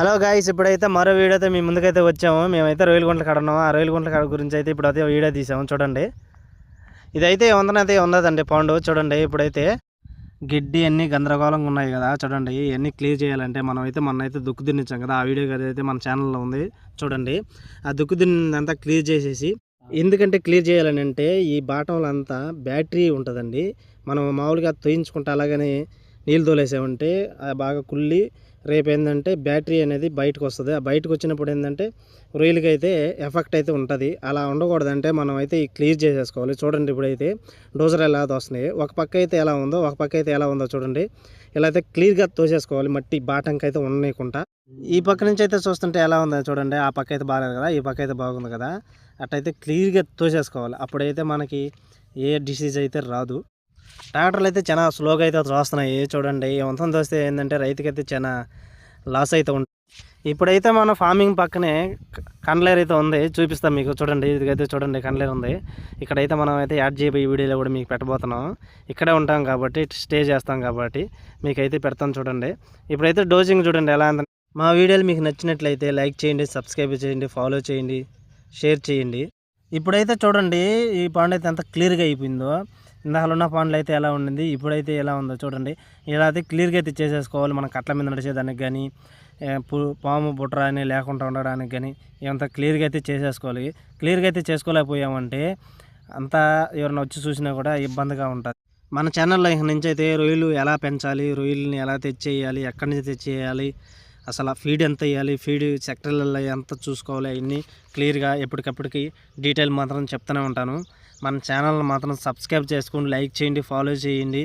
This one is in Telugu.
హలో గాయస్ ఇప్పుడైతే మరో వీడియోతో మీ ముందుకైతే వచ్చాము. మేమైతే రొయ్యల గుంటల కాడ ఉన్నాము? ఆ రొయ్యల గుంటల కాడ గురించి అయితే ఇప్పుడు అయితే వీడియో తీసాము చూడండి. ఇదైతే వందనైతే ఉన్నదండి పాండు చూడండి. ఇప్పుడైతే గిడ్డి అన్ని గందరగోళంగా ఉన్నాయి కదా చూడండి. ఇవన్నీ క్లియర్ చేయాలంటే మనం అయితే మొన్న అయితే దుక్కు దిన్నిచ్చాం కదా. ఆ వీడియో అయితే మన ఛానల్లో ఉంది చూడండి. ఆ దుక్కు దిన్నంతా క్లియర్ చేసేసి ఎందుకంటే క్లియర్ చేయాలని అంటే ఈ బాటంలో అంతా బ్యాటరీ ఉంటుందండి. మనం మామూలుగా తోయించుకుంటే అలాగని నీళ్ళు తోలేసామంటే అది బాగా కుళ్ళి రేపు ఏంటంటే బ్యాటరీ అనేది బయటకు వస్తుంది. ఆ బయటకు వచ్చినప్పుడు ఏంటంటే రొయ్యలకి అయితే ఎఫెక్ట్ అయితే ఉంటుంది. అలా ఉండకూడదంటే మనం అయితే ఈ క్లియర్ చేసేసుకోవాలి. చూడండి ఇప్పుడైతే డోజర్ ఎలా వస్తున్నాయి ఒక పక్క అయితే ఎలా ఉందో ఒక పక్క అయితే ఎలా ఉందో చూడండి. ఇలా అయితే క్లియర్గా తోసేసుకోవాలి. మట్టి బాటంకి అయితే ఉండకుండా ఈ పక్క నుంచి అయితే చూస్తుంటే ఎలా ఉందో చూడండి. ఆ పక్క అయితే బాగాలేదు కదా ఈ పక్క అయితే బాగుంది కదా. అట్టయితే క్లియర్గా తోసేసుకోవాలి. అప్పుడైతే మనకి ఏ డిసీజ్ అయితే రాదు. ట్రాక్టర్లు అయితే చాలా స్లోగా అయితే వస్తున్నాయి చూడండి వంతం దోస్తే ఏంటంటే రైతుకైతే చాలా లాస్ అయితే ఉంటుంది ఇప్పుడైతే మన ఫార్మింగ్ పక్కనే కండ్లేరు అయితే ఉంది. చూపిస్తాం మీకు. చూడండి ఇదిగైతే చూడండి కండ్లేరు ఉంది. ఇక్కడైతే మనం అయితే యాడ్ చేయబోయే వీడియోలో కూడా మీకు పెట్టబోతున్నాం. ఇక్కడే ఉంటాం కాబట్టి స్టే చేస్తాం కాబట్టి మీకైతే పెడతాం చూడండి. ఇప్పుడైతే డోజింగ్ చూడండి ఎలా మా వీడియోలు మీకు నచ్చినట్లయితే లైక్ చేయండి సబ్స్క్రైబ్ చేయండి ఫాలో చేయండి షేర్ చేయండి. ఇప్పుడైతే చూడండి ఈ పాండ్ అయితే ఎంత క్లియర్గా అయిపోయిందో. ఇందాకలు ఉన్న పండ్లు అయితే ఎలా ఉండింది ఇప్పుడైతే ఎలా ఉందో చూడండి. ఇలా అయితే క్లియర్గా అయితే చేసేసుకోవాలి మనం కట్ల మీద నడిచేదానికి కానీ పు- పాము బుట్ర అని లేకుండా ఉండడానికి కానీ ఇవంతా క్లియర్గా అయితే చేసేసుకోవాలి. క్లియర్గా అయితే చేసుకోలేకపోయామంటే అంతా ఎవరైనా వచ్చి చూసినా కూడా ఇబ్బందిగా ఉంటుంది. మన ఛానల్లో ఇక నుంచి అయితే రొయ్యలు ఎలా పెంచాలి రొయ్యలని ఎలా తెచ్చేయాలి ఎక్కడి నుంచి తెచ్చేయాలి అసలు ఫీడ్ ఎంత వేయాలి ఫీడ్ సెక్టర్లలో ఎంత చూసుకోవాలి అవన్నీ క్లియర్గా ఎప్పటికప్పటికి డీటెయిల్ మాత్రం చెప్తూనే ఉంటాను. మన ఛానల్ని మాత్రం సబ్స్క్రైబ్ చేసుకోండి లైక్ చేయండి ఫాలో చేయండి.